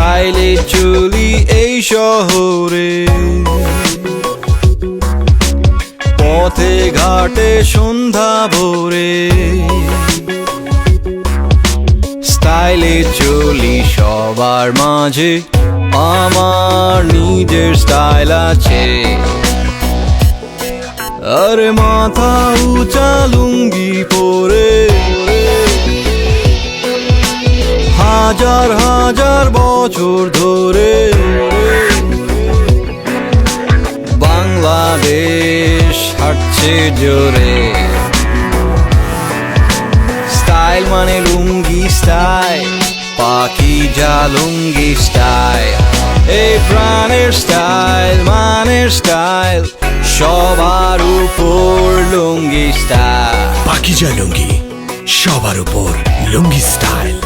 স্টাইলে চলি এই শহরে। পথে ঘাটে সন্ধ্যা ভোরে। স্টাইলে চলি সবার মাঝে, আমার নিজের স্টাইল আছে। আরে মাথা উঁচা লুঙ্গি হাজার হাজার বছর ধরে। বাংলাদেশ হাঁটছে জোরে। স্টাইল মানে লুঙ্গি স্টাইল, পাখি যা লুঙ্গি স্টাইল। এই প্রাণের স্টাইল, মানের স্টাইল, সবার উপর লুঙ্গি স্টাইল। পাকিজা লুঙ্গি, সবার উপর লুঙ্গি স্টাইল।